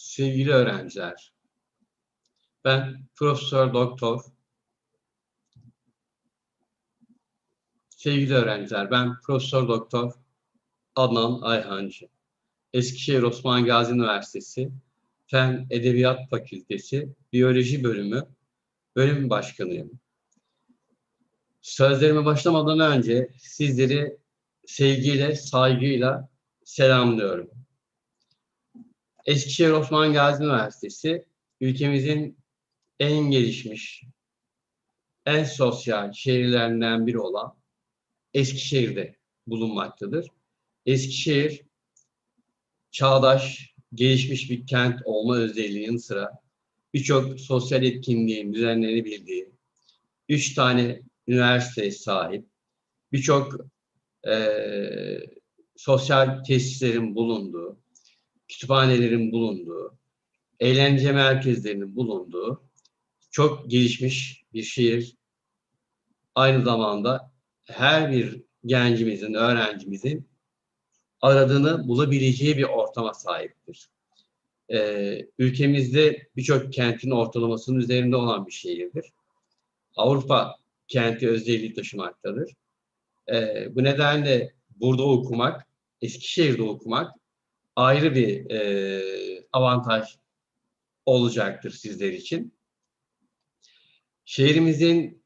sevgili öğrenciler, ben Profesör Doktor, sevgili öğrenciler, ben Profesör Doktor Adnan Ayhancı. Eskişehir Osman Gazi Üniversitesi Fen Edebiyat Fakültesi Biyoloji Bölümü Bölüm Başkanıyım. Sözlerime başlamadan önce sizleri sevgiyle, saygıyla selamlıyorum. Eskişehir Osman Gazi Üniversitesi ülkemizin en gelişmiş, en sosyal şehirlerinden biri olan Eskişehir'de bulunmaktadır. Eskişehir çağdaş, gelişmiş bir kent olma özelliğinin sıra birçok sosyal etkinliğin düzenlenebildiği, üç tane üniversiteye sahip, birçok eee, sosyal tesislerin bulunduğu, kütüphanelerin bulunduğu, eğlence merkezlerinin bulunduğu çok gelişmiş bir şehir. Aynı zamanda her bir gencimizin, öğrencimizin aradığını bulabileceği bir ortama sahiptir. Ee, ülkemizde birçok kentin ortalamasının üzerinde olan bir şehirdir. Avrupa kenti özelliği taşımaktadır. Ee, bu nedenle burada okumak, Eskişehir'de okumak ayrı bir e, avantaj olacaktır sizler için. Şehrimizin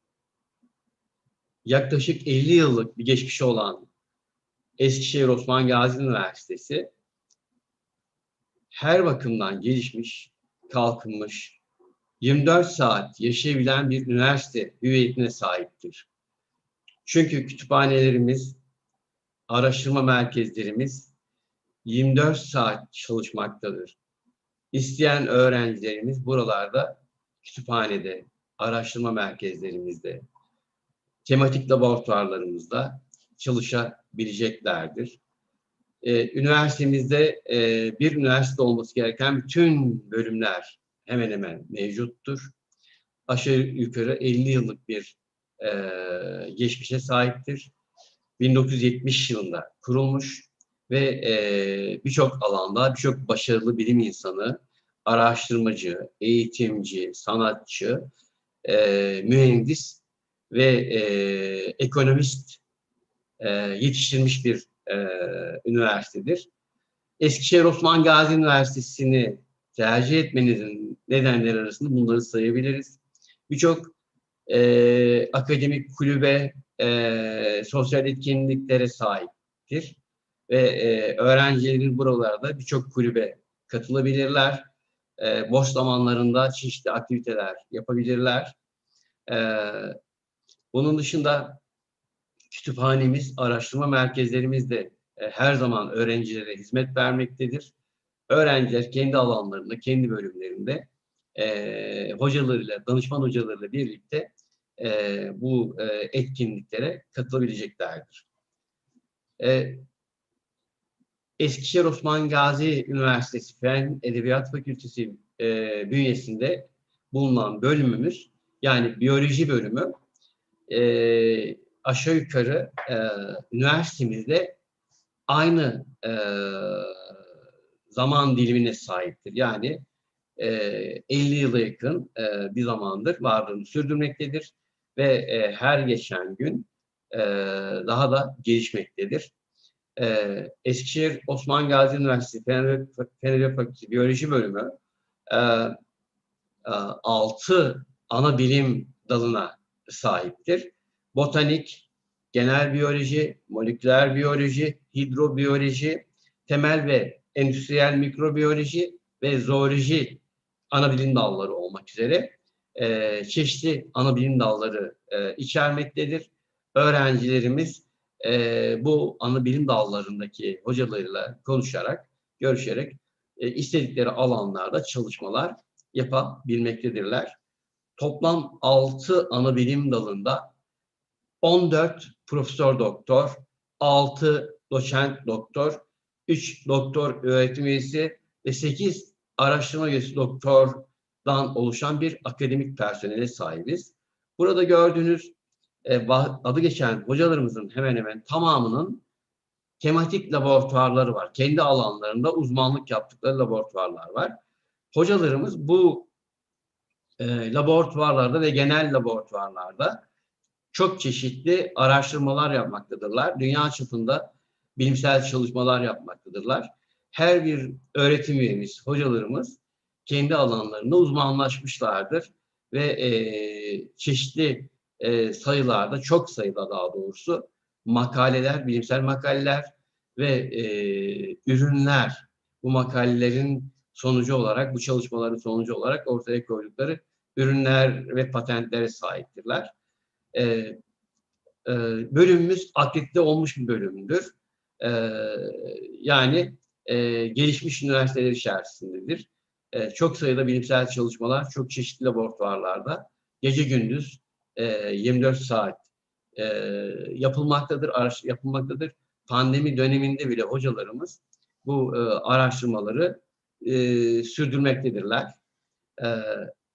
yaklaşık 50 yıllık bir geçmişi olan Eskişehir Osman Gazi Üniversitesi her bakımdan gelişmiş, kalkınmış, 24 saat yaşayabilen bir üniversite hüviyetine sahiptir. Çünkü kütüphanelerimiz, araştırma merkezlerimiz 24 saat çalışmaktadır. İsteyen öğrencilerimiz buralarda kütüphanede, araştırma merkezlerimizde, tematik laboratuvarlarımızda çalışabileceklerdir. Ee, üniversitemizde e, bir üniversite olması gereken bütün bölümler hemen hemen mevcuttur. Aşağı yukarı 50 yıllık bir e, geçmişe sahiptir. 1970 yılında kurulmuş ve e, birçok alanda birçok başarılı bilim insanı, araştırmacı, eğitimci, sanatçı, e, mühendis ve e, ekonomist e, yetiştirmiş bir e, üniversitedir. Eskişehir Osman Gazi Üniversitesi'ni tercih etmenizin nedenleri arasında bunları sayabiliriz. Birçok e, akademik kulübe, e, sosyal etkinliklere sahiptir ve e, öğrencilerin buralarda birçok kulübe katılabilirler. E, boş zamanlarında çeşitli aktiviteler yapabilirler. E, bunun dışında kütüphanemiz, araştırma merkezlerimiz de e, her zaman öğrencilere hizmet vermektedir. Öğrenciler kendi alanlarında, kendi bölümlerinde e, hocalarıyla, danışman hocalarıyla birlikte e, bu e, etkinliklere katılabileceklerdir. E, Eskişehir Osman Gazi Üniversitesi Fen Edebiyat Fakültesi e, bünyesinde bulunan bölümümüz yani biyoloji bölümü e, aşağı yukarı e, üniversitemizde aynı e, zaman dilimine sahiptir. Yani e, 50 yıla yakın e, bir zamandır varlığını sürdürmektedir ve e, her geçen gün e, daha da gelişmektedir e, Eskişehir Osman Gazi Üniversitesi Fen Fen Fakültesi Biyoloji Bölümü e, e, 6 ana bilim dalına sahiptir. Botanik, genel biyoloji, moleküler biyoloji, hidrobiyoloji, temel ve endüstriyel mikrobiyoloji ve zooloji ana bilim dalları olmak üzere e, çeşitli ana bilim dalları e, içermektedir. Öğrencilerimiz e, bu ana bilim dallarındaki hocalarıyla konuşarak, görüşerek e, istedikleri alanlarda çalışmalar yapabilmektedirler. Toplam 6 ana bilim dalında 14 profesör doktor, 6 doçent doktor, 3 doktor öğretim üyesi ve 8 araştırma üyesi doktordan oluşan bir akademik personele sahibiz. Burada gördüğünüz e, adı geçen hocalarımızın hemen hemen tamamının tematik laboratuvarları var. Kendi alanlarında uzmanlık yaptıkları laboratuvarlar var. hocalarımız bu e, laboratuvarlarda ve genel laboratuvarlarda çok çeşitli araştırmalar yapmaktadırlar. Dünya çapında bilimsel çalışmalar yapmaktadırlar. Her bir öğretim üyemiz, hocalarımız kendi alanlarında uzmanlaşmışlardır ve e, çeşitli e, sayılarda, çok sayıda daha doğrusu makaleler, bilimsel makaleler ve e, ürünler bu makalelerin sonucu olarak, bu çalışmaların sonucu olarak ortaya koydukları ürünler ve patentlere sahiptirler. E, e, bölümümüz akredite olmuş bir bölümdür. E, yani e, gelişmiş üniversiteler içerisindedir. E, çok sayıda bilimsel çalışmalar, çok çeşitli laboratuvarlarda gece gündüz e, 24 saat e, yapılmaktadır, araş, yapılmaktadır. Pandemi döneminde bile hocalarımız bu e, araştırmaları e, sürdürmektedirler. E,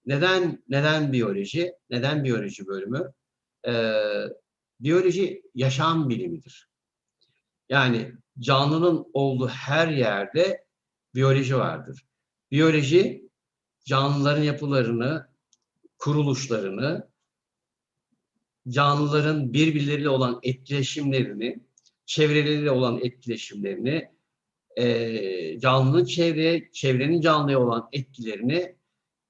neden neden biyoloji? Neden biyoloji bölümü? E, biyoloji yaşam bilimidir. Yani canlının olduğu her yerde biyoloji vardır. Biyoloji canlıların yapılarını, kuruluşlarını, canlıların birbirleriyle olan etkileşimlerini, çevreleriyle olan etkileşimlerini, e, canlının çevreye, çevrenin canlıya olan etkilerini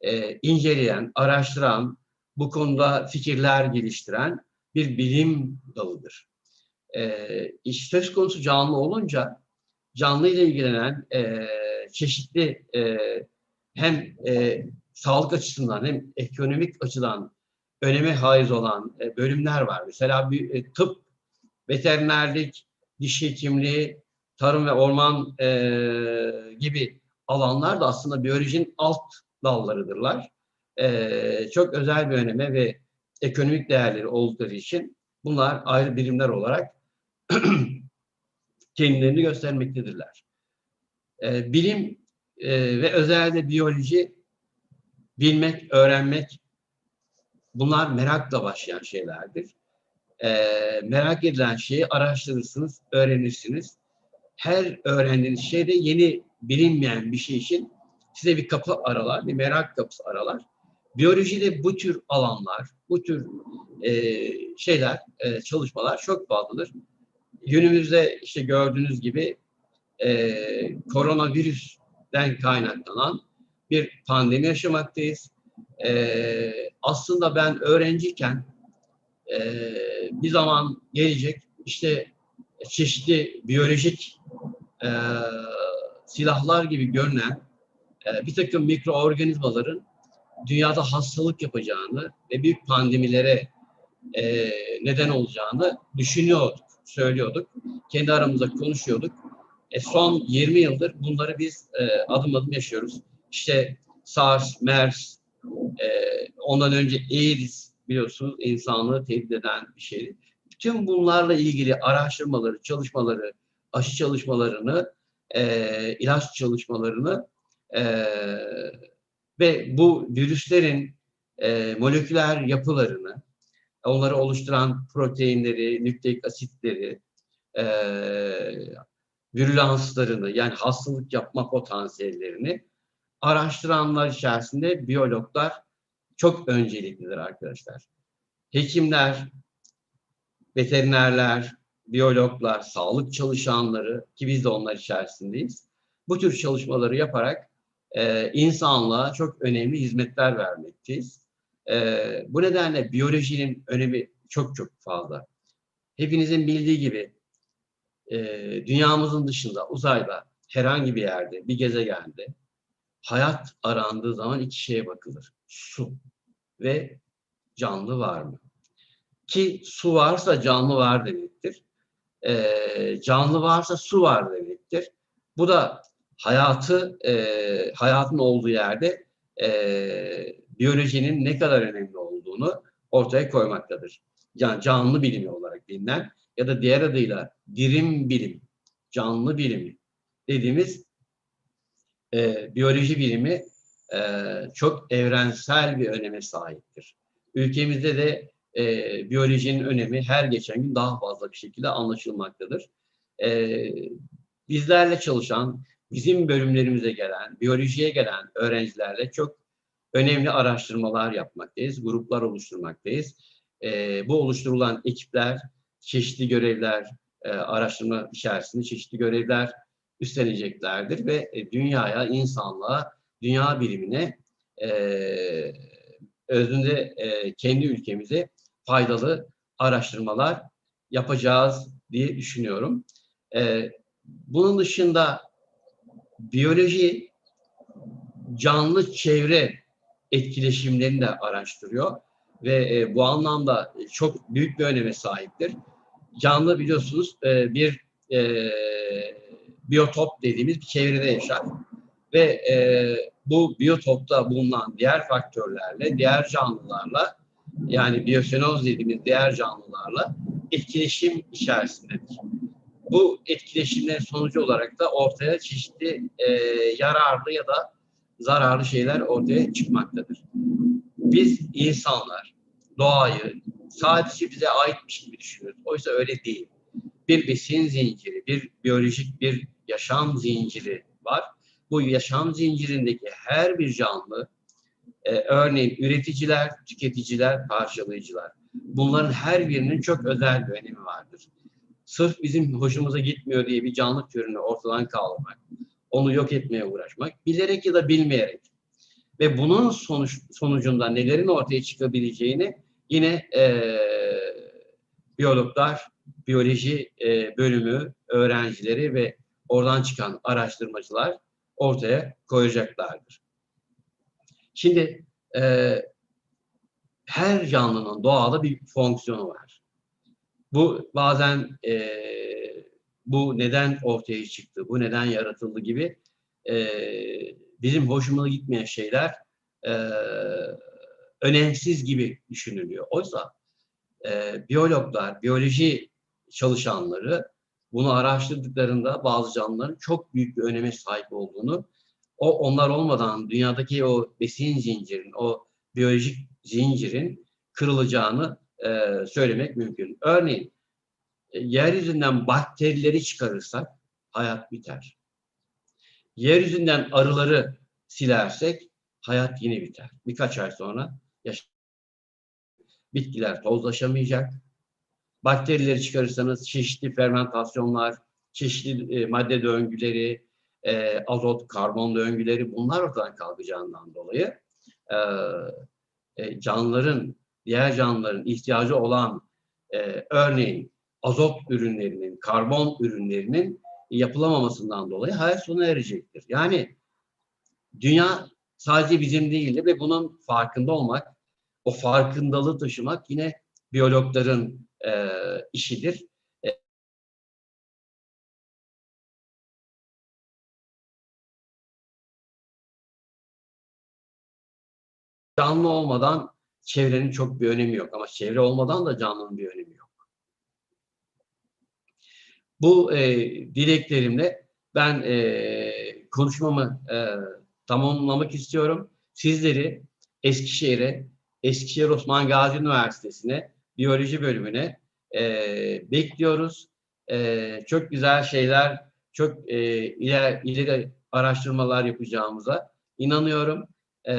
e, inceleyen, araştıran, bu konuda fikirler geliştiren bir bilim dalıdır. E, iş söz konusu canlı olunca canlı ile ilgilenen e, çeşitli e, hem e, sağlık açısından hem ekonomik açıdan öneme haiz olan e, bölümler var. Mesela bir e, tıp, veterinerlik, diş hekimliği, tarım ve orman e, gibi alanlar da aslında biyolojinin alt dallarıdırlar. E, çok özel bir öneme ve ekonomik değerleri oldukları için bunlar ayrı birimler olarak kendilerini göstermektedirler. E, bilim e, ve özellikle biyoloji bilmek, öğrenmek bunlar merakla başlayan şeylerdir. E, merak edilen şeyi araştırırsınız, öğrenirsiniz. Her öğrendiğiniz şeyde yeni bilinmeyen bir şey için size bir kapı aralar, bir merak kapısı aralar. Biyolojide bu tür alanlar, bu tür e, şeyler, e, çalışmalar çok fazladır. Günümüzde işte gördüğünüz gibi e, koronavirüsten kaynaklanan bir pandemi yaşamaktayız. E, aslında ben öğrenciyken e, bir zaman gelecek işte çeşitli biyolojik e, silahlar gibi görünen e, bir takım mikroorganizmaların dünyada hastalık yapacağını ve büyük pandemilere e, neden olacağını düşünüyorduk, söylüyorduk. Kendi aramızda konuşuyorduk. E, son 20 yıldır bunları biz e, adım adım yaşıyoruz. İşte SARS, MERS, e, ondan önce AIDS biliyorsunuz insanlığı tehdit eden bir şeydi. Bütün bunlarla ilgili araştırmaları, çalışmaları, aşı çalışmalarını, e, ilaç çalışmalarını e, ve bu virüslerin e, moleküler yapılarını, onları oluşturan proteinleri, nükleik asitleri, e, virülanslarını yani hastalık yapma potansiyellerini araştıranlar içerisinde biyologlar çok önceliklidir arkadaşlar. Hekimler, veterinerler, biyologlar, sağlık çalışanları ki biz de onlar içerisindeyiz. Bu tür çalışmaları yaparak e, insanlığa çok önemli hizmetler vermekteyiz. E, bu nedenle biyolojinin önemi çok çok fazla. Hepinizin bildiği gibi e, dünyamızın dışında uzayda herhangi bir yerde, bir gezegende hayat arandığı zaman iki şeye bakılır. Su ve canlı var mı? Ki su varsa canlı var demektir. E, canlı varsa su var demektir. Bu da hayatı, e, hayatın olduğu yerde e, biyolojinin ne kadar önemli olduğunu ortaya koymaktadır. Yani canlı bilimi olarak bilinen ya da diğer adıyla dirim bilim, canlı bilimi dediğimiz e, biyoloji bilimi e, çok evrensel bir öneme sahiptir. Ülkemizde de e, biyolojinin önemi her geçen gün daha fazla bir şekilde anlaşılmaktadır. E, bizlerle çalışan, bizim bölümlerimize gelen, biyolojiye gelen öğrencilerle çok önemli araştırmalar yapmaktayız, gruplar oluşturmaktayız. E, bu oluşturulan ekipler çeşitli görevler, e, araştırma içerisinde çeşitli görevler üstleneceklerdir ve e, dünyaya, insanlığa, dünya bilimine e, özünde e, kendi ülkemize faydalı araştırmalar yapacağız diye düşünüyorum. E, bunun dışında biyoloji canlı çevre etkileşimlerini de araştırıyor ve e, bu anlamda çok büyük bir öneme sahiptir. Canlı biliyorsunuz e, bir e, biyotop dediğimiz bir çevrede yaşar ve e, bu biyotopta bulunan diğer faktörlerle, diğer canlılarla yani biyosenoz dediğimiz diğer canlılarla etkileşim içerisindedir. Bu etkileşimler sonucu olarak da ortaya çeşitli e, yararlı ya da zararlı şeyler ortaya çıkmaktadır. Biz insanlar doğayı sadece bize aitmiş gibi düşünüyoruz. Oysa öyle değil. Bir besin zinciri, bir biyolojik bir yaşam zinciri var. Bu yaşam zincirindeki her bir canlı, e, örneğin üreticiler, tüketiciler, parçalayıcılar. Bunların her birinin çok özel bir önemi vardır. Sırf bizim hoşumuza gitmiyor diye bir canlı türünü ortadan kaldırmak, onu yok etmeye uğraşmak, bilerek ya da bilmeyerek ve bunun sonuç, sonucunda nelerin ortaya çıkabileceğini yine e, biyologlar, biyoloji e, bölümü öğrencileri ve oradan çıkan araştırmacılar ortaya koyacaklardır. Şimdi e, her canlının doğada bir fonksiyonu var. Bu bazen e, bu neden ortaya çıktı, bu neden yaratıldı gibi e, bizim hoşumuza gitmeyen şeyler e, önemsiz gibi düşünülüyor. Oysa e, biyologlar, biyoloji çalışanları bunu araştırdıklarında bazı canlıların çok büyük bir öneme sahip olduğunu, o onlar olmadan dünyadaki o besin zincirin, o biyolojik zincirin kırılacağını e, söylemek mümkün. Örneğin e, yeryüzünden bakterileri çıkarırsak hayat biter. Yeryüzünden arıları silersek hayat yine biter. Birkaç ay sonra yaş bitkiler tozlaşamayacak. Bakterileri çıkarırsanız çeşitli fermentasyonlar, çeşitli e, madde döngüleri, e, azot, karbon döngüleri bunlar ortadan kalkacağından dolayı e, e, canlıların, diğer canlıların ihtiyacı olan e, örneğin azot ürünlerinin, karbon ürünlerinin yapılamamasından dolayı hayat sona erecektir. Yani dünya sadece bizim değildir ve bunun farkında olmak, o farkındalığı taşımak yine biyologların e, işidir. Canlı olmadan çevrenin çok bir önemi yok ama çevre olmadan da canlının bir önemi yok. Bu e, dileklerimle ben e, konuşmamı e, tamamlamak istiyorum. Sizleri Eskişehir'e, Eskişehir Osman Gazi Üniversitesi'ne, biyoloji bölümüne e, bekliyoruz. E, çok güzel şeyler, çok e, ileri, ileri araştırmalar yapacağımıza inanıyorum. E,